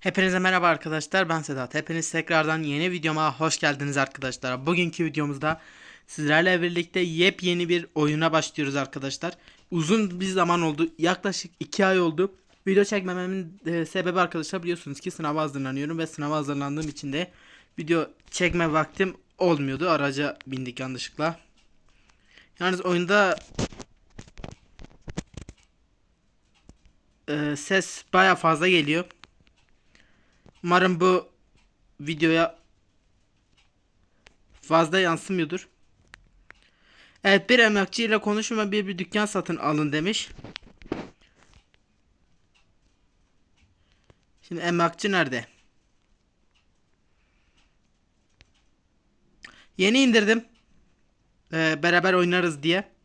Hepinize merhaba arkadaşlar ben Sedat. Hepiniz tekrardan yeni videoma hoş geldiniz arkadaşlar. Bugünkü videomuzda sizlerle birlikte yepyeni bir oyuna başlıyoruz arkadaşlar. Uzun bir zaman oldu. Yaklaşık 2 ay oldu. Video çekmememin e, sebebi arkadaşlar biliyorsunuz ki sınava hazırlanıyorum ve sınava hazırlandığım için de video çekme vaktim olmuyordu. Araca bindik yanlışlıkla. Yalnız oyunda e, ses baya fazla geliyor. Umarım bu videoya fazla yansımıyordur. Evet bir emlakçı ile konuşun bir, bir dükkan satın alın demiş. Şimdi emlakçı nerede? Yeni indirdim. Ee, beraber oynarız diye.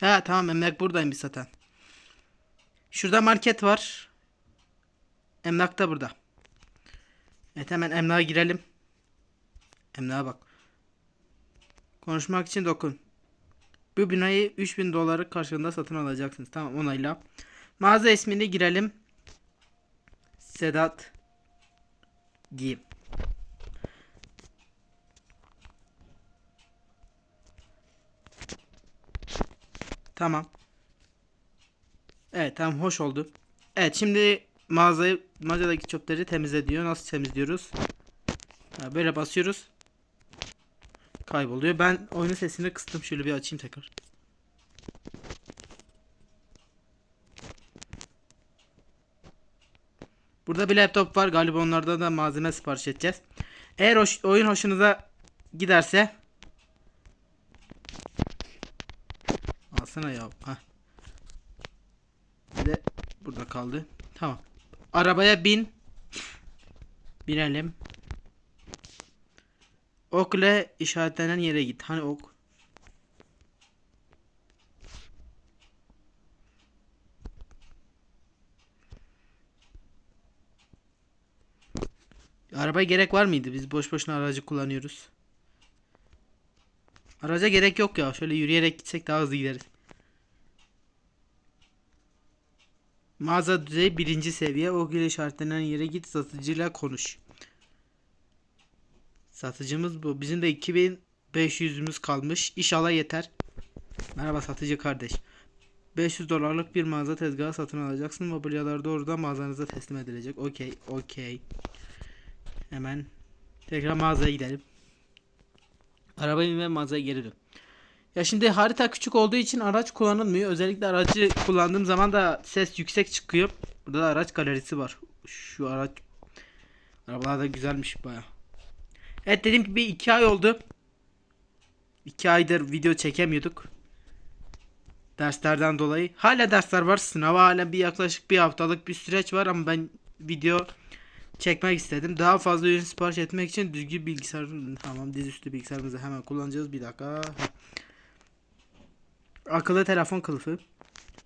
Ha tamam emlak buradaymış zaten. Şurada market var. Emlak da burada. Evet hemen emlağa girelim. Emlağa bak. Konuşmak için dokun. Bu binayı 3000 doları karşılığında satın alacaksınız. Tamam onayla. Mağaza ismini girelim. Sedat Giyim. Tamam. Evet tamam hoş oldu. Evet şimdi mağazayı mağazadaki çöpleri temizle diyor. Nasıl temizliyoruz? Ha, böyle basıyoruz. Kayboluyor. Ben oyunun sesini kıstım. Şöyle bir açayım tekrar. Burada bir laptop var. Galiba onlarda da malzeme sipariş edeceğiz. Eğer hoş- oyun hoşunuza giderse Alsana ya. Hah. Bir de burada kaldı. Tamam. Arabaya bin. Binelim. Ok ile işaretlenen yere git. Hani ok? Arabaya gerek var mıydı? Biz boş boşuna aracı kullanıyoruz. Araca gerek yok ya. Şöyle yürüyerek gitsek daha hızlı gideriz. Mağaza düzeyi birinci seviye. O ile işaretlenen yere git satıcıyla konuş. Satıcımız bu. Bizim de 2500'ümüz kalmış. İnşallah yeter. Merhaba satıcı kardeş. 500 dolarlık bir mağaza tezgahı satın alacaksın. Mobilyalar doğrudan mağazanıza teslim edilecek. Okey, okey. Hemen tekrar mağazaya gidelim. Arabayı ve mağazaya geri dön. Ya şimdi harita küçük olduğu için araç kullanılmıyor. Özellikle aracı kullandığım zaman da ses yüksek çıkıyor. Burada da araç galerisi var. Şu araç arabalar da güzelmiş baya. Evet dediğim gibi iki ay oldu. İki aydır video çekemiyorduk. Derslerden dolayı. Hala dersler var. Sınava hala bir yaklaşık bir haftalık bir süreç var ama ben video çekmek istedim. Daha fazla ürün sipariş etmek için düzgün bilgisayar tamam dizüstü bilgisayarımızı hemen kullanacağız. Bir dakika. Akıllı telefon kılıfı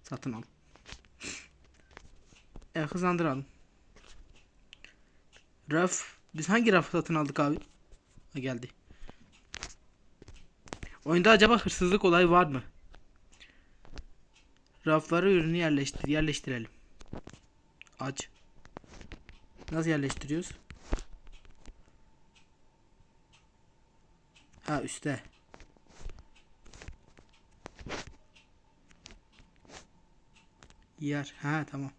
satın al. E hızlandıralım. Raf biz hangi rafı satın aldık abi? Ha, geldi. Oyunda acaba hırsızlık olayı var mı? Rafları ürünü yerleştir yerleştirelim. Aç. Nasıl yerleştiriyoruz? Ha üstte. Yer. Ha tamam.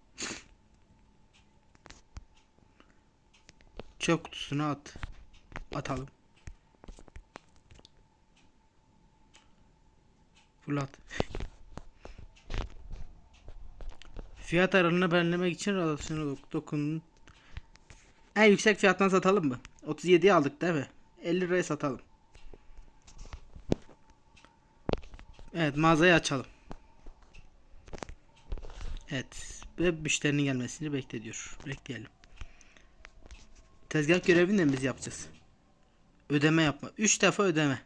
Çöp kutusuna at. Atalım. Fırlat. Fiyat aralığını belirlemek için radyasyona dok dokunun. En yüksek fiyattan satalım mı? 37'ye aldık değil mi? 50 liraya satalım. Evet mağazayı açalım. Evet. Ve müşterinin gelmesini beklediyor. Bekleyelim. Tezgah görevini de biz yapacağız. Ödeme yapma. 3 defa ödeme.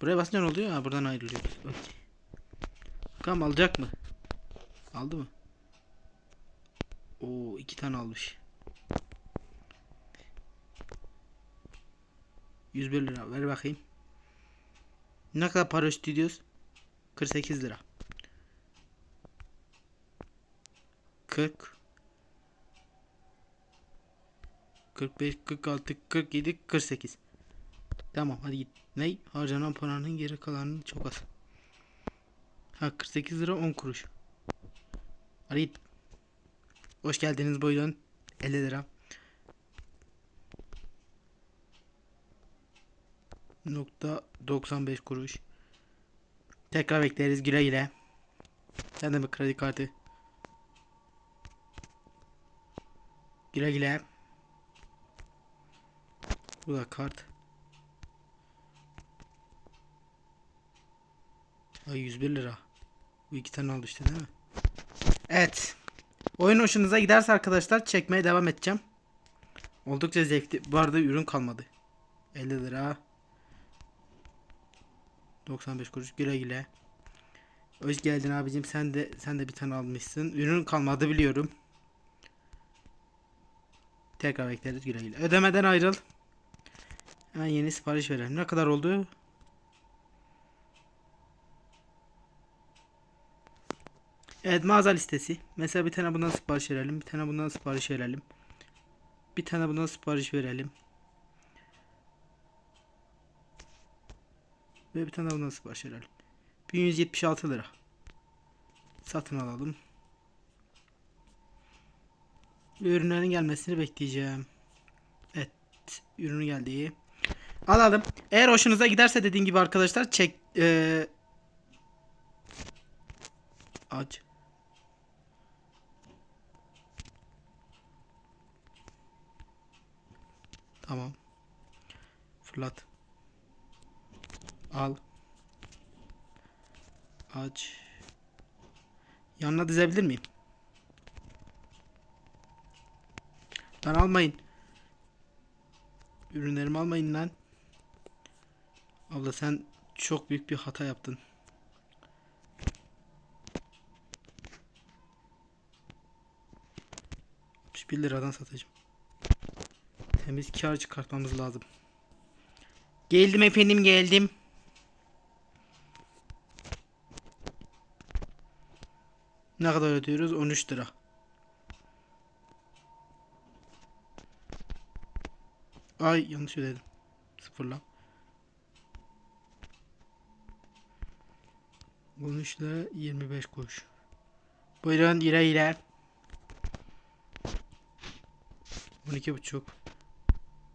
Buraya basınca ne oluyor? Ha buradan ayrılıyoruz. Okey. Bakalım alacak mı? Aldı mı? Oo iki tane almış. 101 lira. Ver bakayım. Ne kadar para ödüyoruz? 48 lira. 40 45 46 47 48 Tamam hadi git. Ne? Harcanan paranın geri kalanının çok az. Ha 48 lira 10 kuruş. Hadi git. Hoş geldiniz buyurun. 50 lira. Nokta 95 kuruş. Tekrar bekleriz güle güle. Sen de bir kredi kartı. Güle güle. Bu da kart. Ay 101 lira. Bu iki tane aldı işte değil mi? Evet. Oyun hoşunuza giderse arkadaşlar çekmeye devam edeceğim. Oldukça zevkli. Bu arada ürün kalmadı. 50 lira. 95 kuruş güle güle. Hoş geldin abicim. Sen de sen de bir tane almışsın. Ürün kalmadı biliyorum. Tekrar bekleriz güle güle. Ödemeden ayrıl. Hemen yeni sipariş verelim. Ne kadar oldu? Evet mağaza listesi. Mesela bir tane bundan sipariş verelim. Bir tane bundan sipariş verelim. Bir tane bundan sipariş verelim. Ve bir tane bundan sipariş verelim. 1176 lira. Satın alalım. Ürünlerin gelmesini bekleyeceğim. Evet. Ürünü geldi. Alalım. Eğer hoşunuza giderse dediğim gibi arkadaşlar çek eee aç. Tamam. Fırlat. Al. Aç. Yanına dizebilir miyim? Lan almayın. Ürünlerimi almayın lan. Abla sen çok büyük bir hata yaptın. bir liradan satacağım. Temiz kar çıkartmamız lazım. Geldim efendim geldim. Ne kadar ödüyoruz? 13 lira. Ay yanlış ödedim. Sıfırla. 13 lira 25 kuruş. Buyurun ire ire. 12 buçuk.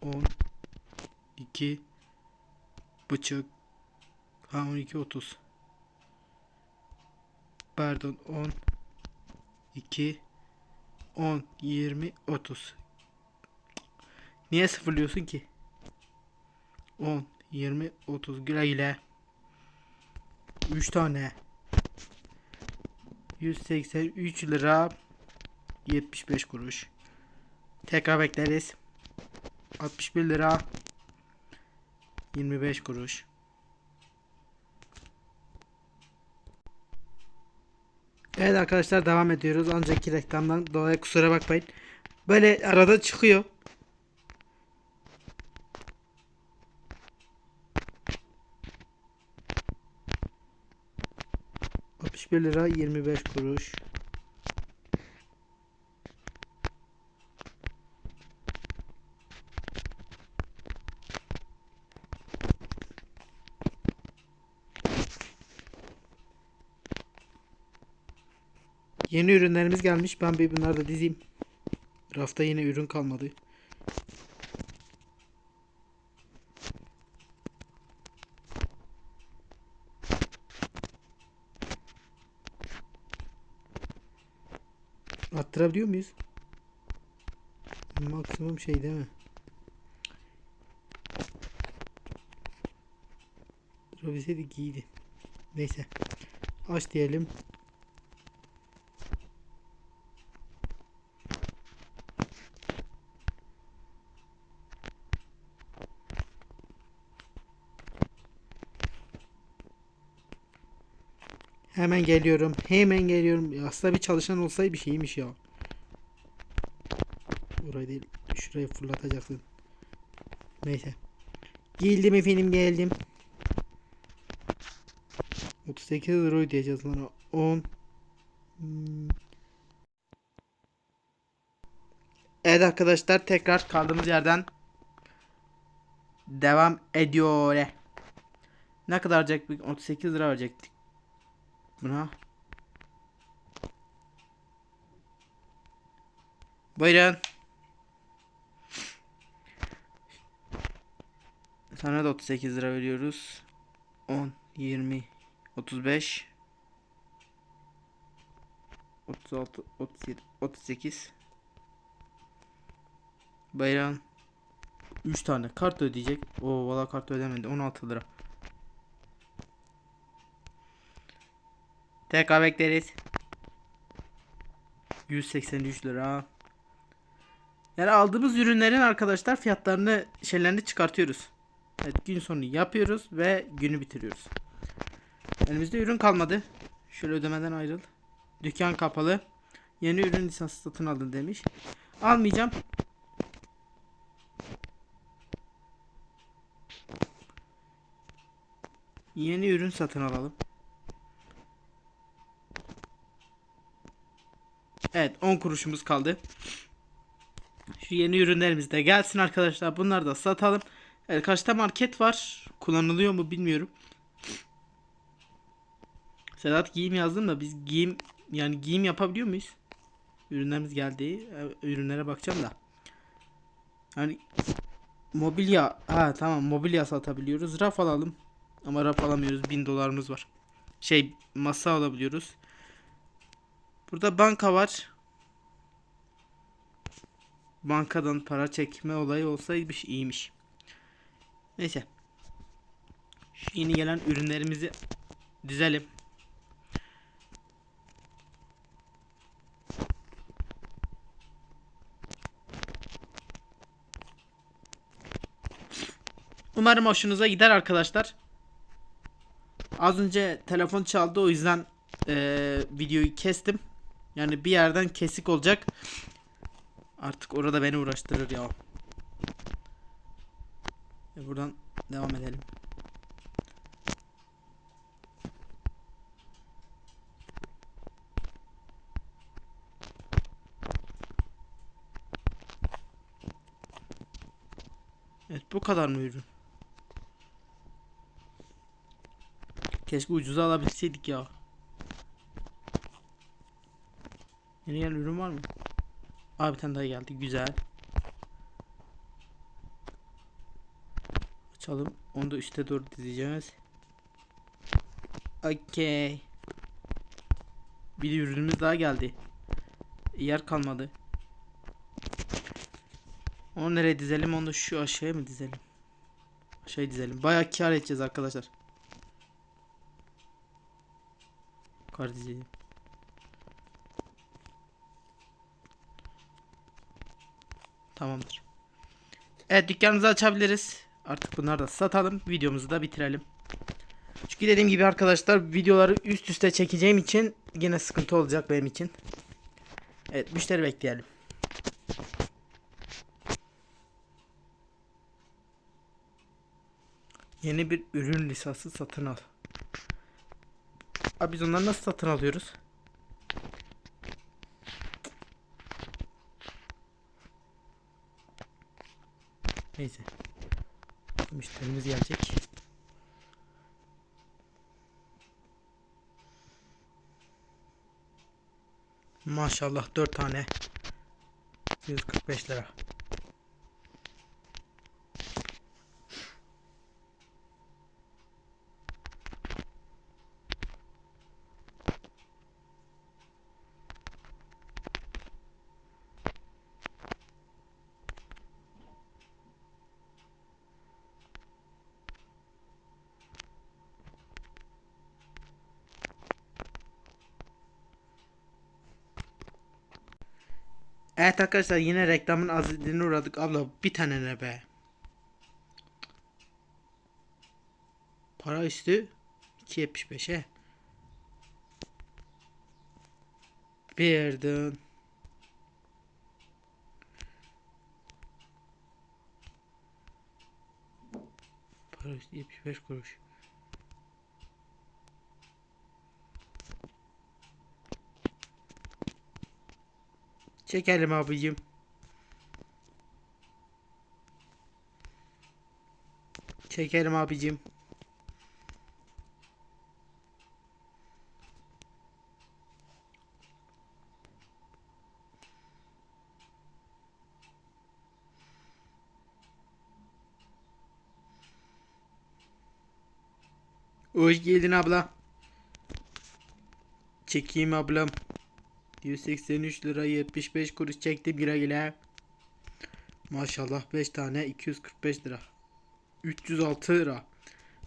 10 2 buçuk. Ha 12 30. Pardon 10 2 10 20 30. Niye sıfırlıyorsun ki? 10 20 30 güle güle. 3 tane. 183 lira 75 kuruş. Tekrar bekleriz. 61 lira 25 kuruş. Evet arkadaşlar devam ediyoruz. Ancak reklamdan dolayı kusura bakmayın. Böyle arada çıkıyor. ...61 lira 25 kuruş. Yeni ürünlerimiz gelmiş. Ben bir bunları da dizeyim. Rafta yine ürün kalmadı. Attırabiliyor muyuz? Maksimum şey değil mi? Durabilseydik iyiydi. Neyse. Aç diyelim. Hemen geliyorum. Hemen geliyorum. Aslında bir çalışan olsaydı bir şeymiş ya. Orayı değil. Şurayı fırlatacaksın. Neyse. Geldim efendim geldim. 38 lira ödeyeceğiz lan. 10 Hmm. Evet arkadaşlar tekrar kaldığımız yerden devam ediyor. Ne kadar verecek? 38 lira verecektik. Buna. Buyurun. Sana da 38 lira veriyoruz. 10, 20, 35, 36, 37, 38. Bayram 3 tane kart ödeyecek. O valla kart ödemedi. 16 lira. Tekrar bekleriz. 183 lira. Yani aldığımız ürünlerin arkadaşlar fiyatlarını şeylerini çıkartıyoruz. Evet gün sonu yapıyoruz ve günü bitiriyoruz. Elimizde ürün kalmadı. Şöyle ödemeden ayrıl. Dükkan kapalı. Yeni ürün lisansı satın aldın demiş. Almayacağım. Yeni ürün satın alalım. Evet 10 kuruşumuz kaldı. Şu yeni ürünlerimiz de gelsin arkadaşlar. Bunları da satalım. Evet kaçta market var. Kullanılıyor mu bilmiyorum. Sedat giyim yazdım da biz giyim yani giyim yapabiliyor muyuz? Ürünlerimiz geldi. Ee, Ürünlere bakacağım da. Hani mobilya ha tamam mobilya satabiliyoruz. Raf alalım. Ama raf alamıyoruz. 1000 dolarımız var. Şey masa alabiliyoruz. Burada banka var. Bankadan para çekme olayı olsaymış iyiymiş. Neyse. Şu yeni gelen ürünlerimizi dizelim. Umarım hoşunuza gider arkadaşlar. Az önce telefon çaldı o yüzden eee, videoyu kestim. Yani bir yerden kesik olacak. Artık orada beni uğraştırır ya. E buradan devam edelim. Evet bu kadar mı ürün? Keşke ucuza alabilseydik ya. Yeni gelen ürün var mı? Aa bir tane daha geldi. Güzel. Açalım. Onu da üste doğru dizeceğiz. Okey. Bir ürünümüz daha geldi. Yer kalmadı. Onu nereye dizelim? Onu da şu aşağıya mı dizelim? Aşağıya dizelim. Bayağı kar edeceğiz arkadaşlar. Kar dizelim. Tamamdır. Evet dükkanımızı açabiliriz. Artık bunları da satalım. Videomuzu da bitirelim. Çünkü dediğim gibi arkadaşlar videoları üst üste çekeceğim için yine sıkıntı olacak benim için. Evet müşteri bekleyelim. Yeni bir ürün lisansı satın al. Abi biz onları nasıl satın alıyoruz? Neyse. Müşterimiz gelecek. Maşallah 4 tane. 145 lira. Evet arkadaşlar yine reklamın azizliğine uğradık. Abla bir tane ne be? Para üstü 2.75'e. Verdin. Para üstü 75 kuruş. Çekelim abicim. Çekelim abicim. Hoş geldin abla. Çekeyim ablam. 183 lira 75 kuruş çektim güle güle. Maşallah 5 tane 245 lira. 306 lira.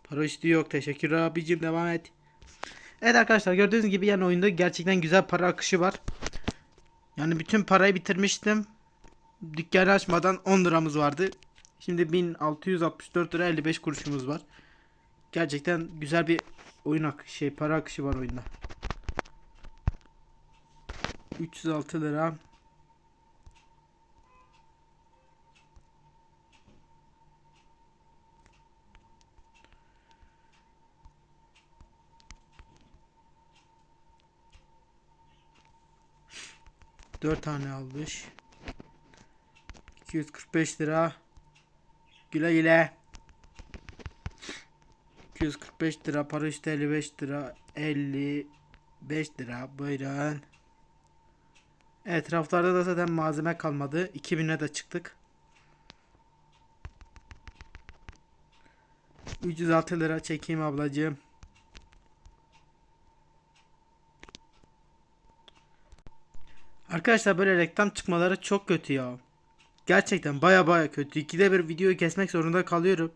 Para üstü yok. Teşekkür abicim devam et. Evet arkadaşlar gördüğünüz gibi yani oyunda gerçekten güzel para akışı var. Yani bütün parayı bitirmiştim. Dükkanı açmadan 10 liramız vardı. Şimdi 1664 lira 55 kuruşumuz var. Gerçekten güzel bir oyun akışı, şey para akışı var oyunda. 306 lira. Dört tane almış. 245 lira. Güle güle. 245 lira para üstü 55 lira 55 lira buyurun. Evet raflarda da zaten malzeme kalmadı. 2000'e de çıktık. 306 lira çekeyim ablacığım. Arkadaşlar böyle reklam çıkmaları çok kötü ya. Gerçekten baya baya kötü. İkide bir videoyu kesmek zorunda kalıyorum.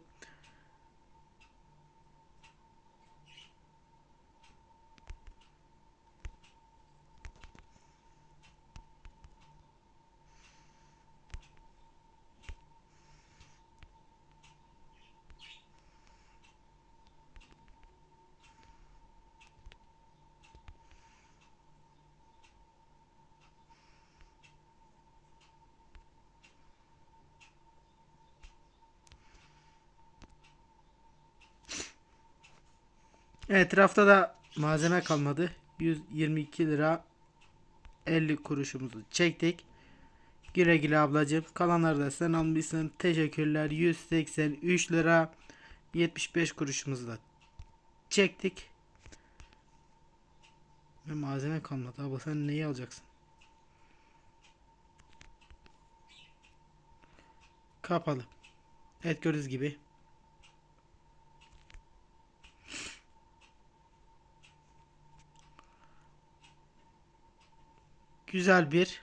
Evet rafta da malzeme kalmadı. 122 lira 50 kuruşumuzu çektik. Güle güle ablacığım. Kalanları da sen almışsın. Teşekkürler. 183 lira 75 kuruşumuzu da çektik. Ve malzeme kalmadı. Abla sen neyi alacaksın? Kapalı. Evet gördüğünüz gibi. Güzel bir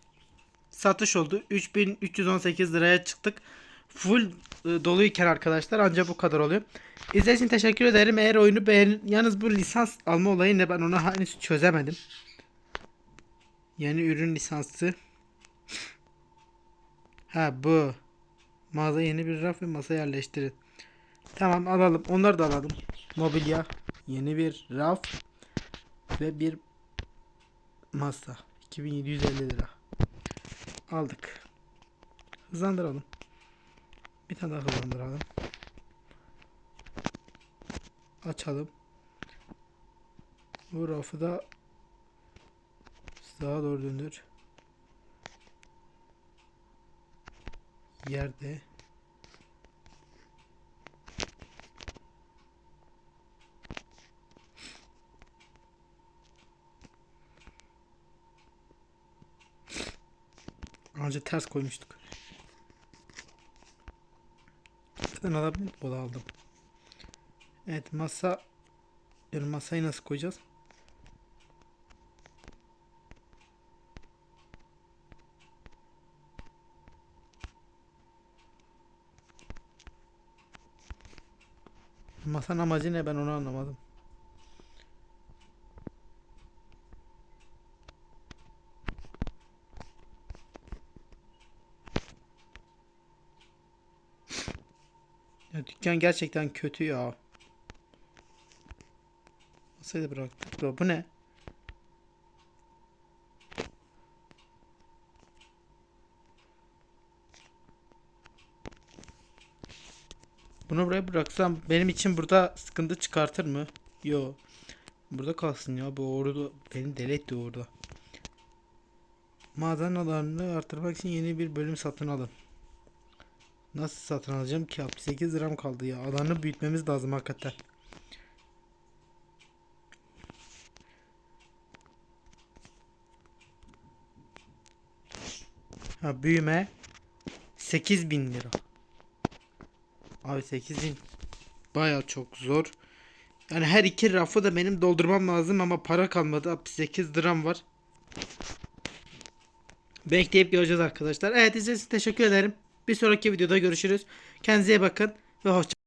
satış oldu. 3318 liraya çıktık. Full e, doluyken arkadaşlar ancak bu kadar oluyor. İzlediğiniz için teşekkür ederim. Eğer oyunu beğenin. Yalnız bu lisans alma olayı ne ben onu henüz çözemedim. Yeni ürün lisansı. Ha bu. Mağaza yeni bir raf ve masa yerleştirin. Tamam alalım. Onları da alalım. Mobilya. Yeni bir raf. Ve bir masa. 2750 lira. Aldık. Hızlandıralım. Bir tane daha hızlandıralım. Açalım. Bu rafı da sağa doğru döndür. Yerde. Önce ters koymuştuk. Zaten alabilir o da aldım. Evet masa diyorum masayı nasıl koyacağız? Masanın amacı ne ben onu anlamadım. Ya dükkan gerçekten kötü ya. Masayı da bıraktık. Bu ne? Bunu buraya bıraksam benim için burada sıkıntı çıkartır mı? Yo. Burada kalsın ya. Bu orada beni deli etti orada. Maden alanını artırmak için yeni bir bölüm satın alın. Nasıl satın alacağım ki? 68 liram kaldı ya. Alanı büyütmemiz lazım hakikaten. Ha büyüme 8000 lira. Abi 8000 baya çok zor. Yani her iki rafı da benim doldurmam lazım ama para kalmadı. 68 liram var. Bekleyip göreceğiz arkadaşlar. Evet izlediğiniz teşekkür ederim. Bir sonraki videoda görüşürüz. Kendinize bakın ve hoşça